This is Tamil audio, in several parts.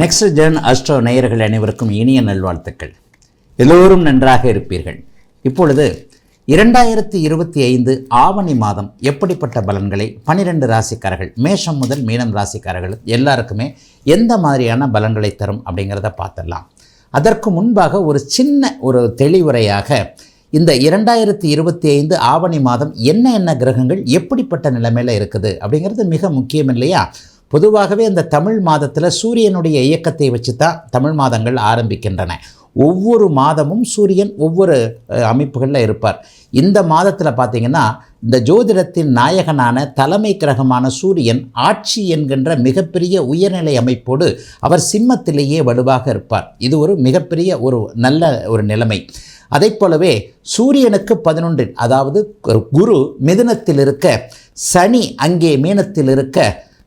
நெக்ஸ்ட் ஜென் அஸ்ட்ரோ நேயர்கள் அனைவருக்கும் இனிய நல்வாழ்த்துக்கள். எல்லோரும் நன்றாக இருப்பீர்கள். இப்பொழுது இரண்டாயிரத்தி இருபத்தி ஐந்து ஆவணி மாதம் எப்படிப்பட்ட பலன்களை பனிரெண்டு ராசிக்காரர்கள் மேஷம் முதல் மீனம் ராசிக்காரர்கள் எல்லாருக்குமே எந்த மாதிரியான பலன்களை தரும் அப்படிங்கிறத பார்த்துடலாம். அதற்கு முன்பாக ஒரு சின்ன ஒரு தெளிவுரையாக இந்த இரண்டாயிரத்தி இருபத்தி ஐந்து ஆவணி மாதம் என்ன என்ன கிரகங்கள் எப்படிப்பட்ட நிலைமையில் இருக்குது அப்படிங்கிறது மிக முக்கியம் இல்லையா? பொதுவாகவே இந்த தமிழ் மாதத்தில் சூரியனுடைய இயக்கத்தை வச்சு தான் தமிழ் மாதங்கள் ஆரம்பிக்கின்றன. ஒவ்வொரு மாதமும் சூரியன் ஒவ்வொரு அமைப்புகளில் இருப்பார். இந்த மாதத்தில் பார்த்திங்கன்னா இந்த ஜோதிடத்தின் நாயகனான தலைமை கிரகமான சூரியன் ஆட்சி என்கின்ற மிகப்பெரிய உயர்நிலை அமைப்போடு அவர் சிம்மத்திலேயே வலுவாக இருப்பார். இது ஒரு மிகப்பெரிய ஒரு நல்ல ஒரு நிலைமை. அதைப் போலவே சூரியனுக்கு பதினொன்றில் அதாவது குரு மிதுனத்தில் இருக்க சனி அங்கே மீனத்தில் இருக்க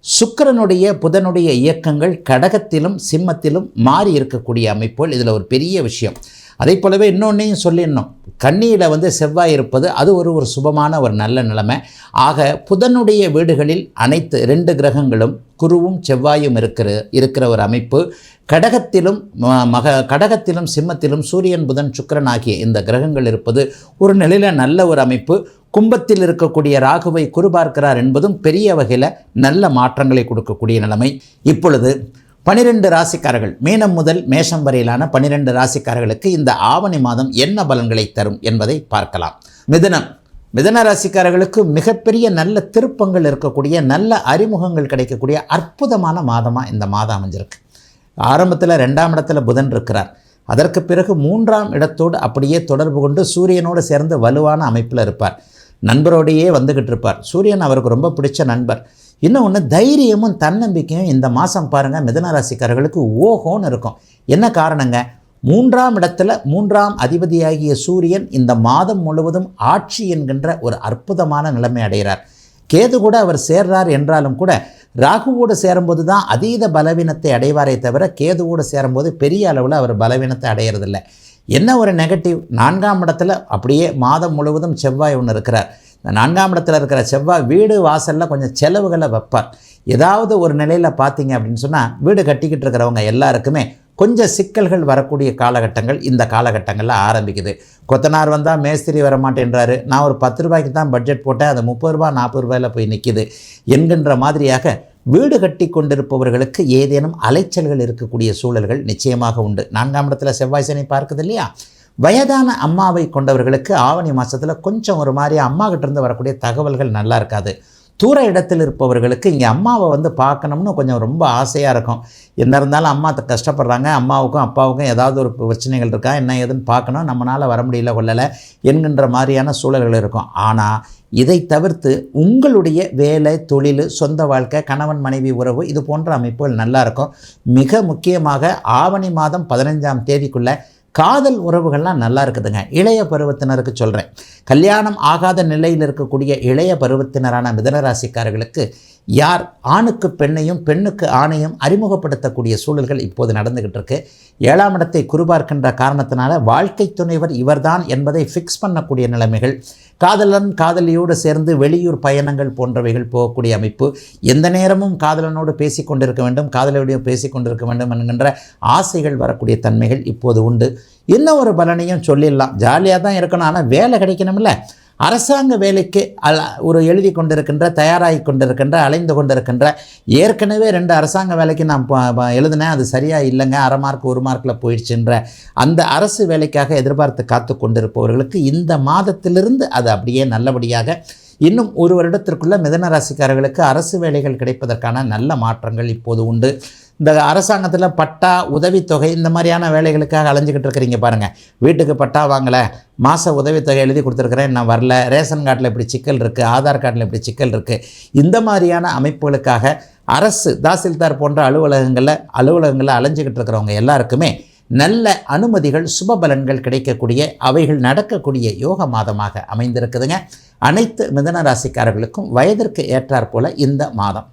சுக்கரனுடைய புதனுடைய இயக்கங்கள் கடகத்திலும் சிம்மத்திலும் மாறி இருக்கக்கூடிய அமைப்புகள் இதில் ஒரு பெரிய விஷயம். அதே போலவே இன்னொன்றையும் சொல்லிடணும். கண்ணியில் வந்து செவ்வாய் இருப்பது அது ஒரு ஒரு சுபமான ஒரு நல்ல நிலைமை. ஆக புதனுடைய வீடுகளில் அனைத்து ரெண்டு கிரகங்களும் குருவும் செவ்வாயும் இருக்கிற இருக்கிற ஒரு அமைப்பு. கடகத்திலும் மக கடகத்திலும் சிம்மத்திலும் சூரியன் புதன் சுக்கரன் ஆகிய இந்த கிரகங்கள் இருப்பது ஒரு நிலையில் நல்ல ஒரு அமைப்பு. கும்பத்தில் இருக்கக்கூடிய ராகுவை குறிபார்க்கிறார் என்பதும் பெரிய வகையில் நல்ல மாற்றங்களை கொடுக்கக்கூடிய நிலைமை. இப்பொழுது பனிரெண்டு ராசிக்காரர்கள் மீனம் முதல் மேஷம் வரையிலான பனிரெண்டு ராசிக்காரர்களுக்கு இந்த ஆவணி மாதம் என்ன பலன்களை தரும் என்பதை பார்க்கலாம். மிதனம். மிதன ராசிக்காரர்களுக்கு மிகப்பெரிய நல்ல திருப்பங்கள் இருக்கக்கூடிய நல்ல அறிமுகங்கள் கிடைக்கக்கூடிய அற்புதமான மாதமாக இந்த மாதம் அமைஞ்சிருக்கு. ஆரம்பத்தில் ரெண்டாம் இடத்துல புதன் இருக்கிறார். அதற்கு பிறகு மூன்றாம் இடத்தோடு அப்படியே தொடர்பு கொண்டு சூரியனோடு சேர்ந்து வலுவான அமைப்பில் இருப்பார். நண்பரோடையே வந்துக்கிட்டு இருப்பார். சூரியன் அவருக்கு ரொம்ப பிடிச்ச நண்பர். இன்னொன்று தைரியமும் தன்னம்பிக்கையும் இந்த மாதம் பாருங்கள் மிதனராசிக்காரர்களுக்கு ஓஹோன்னு இருக்கும். என்ன காரணங்க? மூன்றாம் இடத்துல மூன்றாம் அதிபதியாகிய சூரியன் இந்த மாதம் முழுவதும் ஆட்சி என்கின்ற ஒரு அற்புதமான நிலைமை அடைகிறார். கேது கூட அவர் சேர்றார் என்றாலும் கூட ராகுவோடு சேரும்போது தான் அதீத பலவீனத்தை அடைவாரே தவிர கேதுவோடு சேரும்போது பெரிய அளவில் அவர் பலவீனத்தை அடையிறதில்ல. என்ன ஒரு நெகட்டிவ் நான்காம் இடத்துல அப்படியே மாதம் முழுவதும் செவ்வாய் ஒன்று இருக்கிறார். இந்த நான்காம் இடத்துல இருக்கிற செவ்வாய் வீடு வாசலில் கொஞ்சம் செலவுகளை வைப்பார். ஏதாவது ஒரு நிலையில் பார்த்தீங்க அப்படின்னு சொன்னால் வீடு கட்டிக்கிட்டு இருக்கிறவங்க எல்லாருக்குமே கொஞ்சம் சிக்கல்கள் வரக்கூடிய காலகட்டங்கள் இந்த காலகட்டங்களில் ஆரம்பிக்குது. கொத்தனார் வந்தால் மேஸ்திரி வர மாட்டேன்றாரு நான் ஒரு பத்து ரூபாய்க்கு தான் பட்ஜெட் போட்டேன். அது முப்பது ரூபா நாற்பது ரூபாயில் போய் நிற்கிது என்கின்ற மாதிரியாக வீடு கட்டி கொண்டிருப்பவர்களுக்கு ஏதேனும் அலைச்சல்கள் இருக்கக்கூடிய சூழல்கள் நிச்சயமாக உண்டு. நான்காம் இடத்துல செவ்வாய் சனி பார்க்குது இல்லையா வயதான அம்மாவை கொண்டவர்களுக்கு ஆவணி மாதத்தில் கொஞ்சம் ஒரு மாதிரி அம்மா கிட்ட இருந்து வரக்கூடிய தகவல்கள் நல்லா இருக்காது. தூர இடத்தில் இருப்பவர்களுக்கு இங்கே அம்மாவை வந்து பார்க்கணும்னு கொஞ்சம் ரொம்ப ஆசையாக இருக்கும். என்ன இருந்தாலும் அம்மா கஷ்டப்படுறாங்க அம்மாவுக்கும் அப்பாவுக்கும் ஏதாவது ஒரு பிரச்சனைகள் இருக்கா என்ன ஏதுன்னு பார்க்கணும். நம்மளால் வர முடியல கொள்ளலை என்கின்ற மாதிரியான சூழல்கள் இருக்கும். ஆனால் இதை தவிர்த்து உங்களுடைய வேலை தொழில் சொந்த வாழ்க்கை கணவன் மனைவி உறவு இது போன்ற அமைப்புகள் நல்லாயிருக்கும் மிக முக்கியமாக ஆவணி மாதம் பதினைஞ்சாம் தேதிக்குள்ளே காதல் உறவுகள்லாம் நல்லா இருக்குதுங்க. இளைய பருவத்தினருக்கு சொல்கிறேன் கல்யாணம் ஆகாத நிலையில் இருக்கக்கூடிய இளைய பருவத்தினரான மிதனராசிக்காரர்களுக்கு யார் ஆணுக்கு பெண்ணையும் பெண்ணுக்கு ஆணையும் அறிமுகப்படுத்தக்கூடிய சூழல்கள் இப்போது நடந்துக்கிட்டு இருக்கு ஏழாம் இடத்தை குறிபார்க்கின்ற காரணத்தினால வாழ்க்கை துணைவர் இவர்தான் என்பதை ஃபிக்ஸ் பண்ணக்கூடிய நிலைமைகள் காதலன் காதலியோடு சேர்ந்து வெளியூர் பயணங்கள் போன்றவைகள் போகக்கூடிய அமைப்பு எந்த நேரமும் காதலனோடு பேசி கொண்டிருக்க வேண்டும் காதலியோடையும் பேசி கொண்டிருக்க வேண்டும் என்கின்ற ஆசைகள் வரக்கூடிய தன்மைகள் இப்போது உண்டு. இன்னும் ஒரு பலனையும் சொல்லிடலாம். ஜாலியாக தான் இருக்கணும் ஆனால் வேலை கிடைக்கணும்ல. அரசாங்க வேலைக்கு அல ஒரு எழுதி கொண்டிருக்கின்ற தயாராகி கொண்டிருக்கின்ற அலைந்து கொண்டிருக்கின்ற ஏற்கனவே ரெண்டு அரசாங்க வேலைக்கு நான் ப- எழுதினேன். அது சரியாக இல்லைங்க. அரை மார்க் ஒரு மார்க்கில் போயிடுச்சுன்ற அந்த அரசு வேலைக்காக எதிர்பார்த்து காத்து கொண்டிருப்பவர்களுக்கு இந்த மாதத்திலிருந்து அது அப்படியே நல்லபடியாக இன்னும் ஒரு வருடத்திற்குள்ள மிதன ராசிக்காரர்களுக்கு அரசு வேலைகள் கிடைப்பதற்கான நல்ல மாற்றங்கள் இப்போது உண்டு. இந்த அரசாங்கத்தில் பட்டா உதவித்தொகை இந்த மாதிரியான வேலைகளுக்காக அலைஞ்சிக்கிட்டு இருக்கிறீங்க பாருங்கள் வீட்டுக்கு பட்டா வாங்கலை மாத உதவித்தொகை எழுதி கொடுத்துருக்குறேன் நான் வரல ரேஷன் கார்டில் இப்படி சிக்கல் இருக்குது ஆதார் கார்டில் இப்படி சிக்கல் இருக்குது இந்த மாதிரியான அமைப்புகளுக்காக அரசு தாசில்தார் போன்ற அலுவலகங்களில் அலுவலகங்களில் அலைஞ்சிக்கிட்டு இருக்கிறவங்க எல்லாருக்குமே நல்ல அனுமதிகள் சுபபலன்கள் கிடைக்கக்கூடிய அவைகள் நடக்கக்கூடிய யோக மாதமாக அமைந்திருக்குதுங்க. அனைத்து மிதன ராசிக்காரர்களுக்கும் வயதிற்கு ஏற்றாற் போல இந்த மாதம்.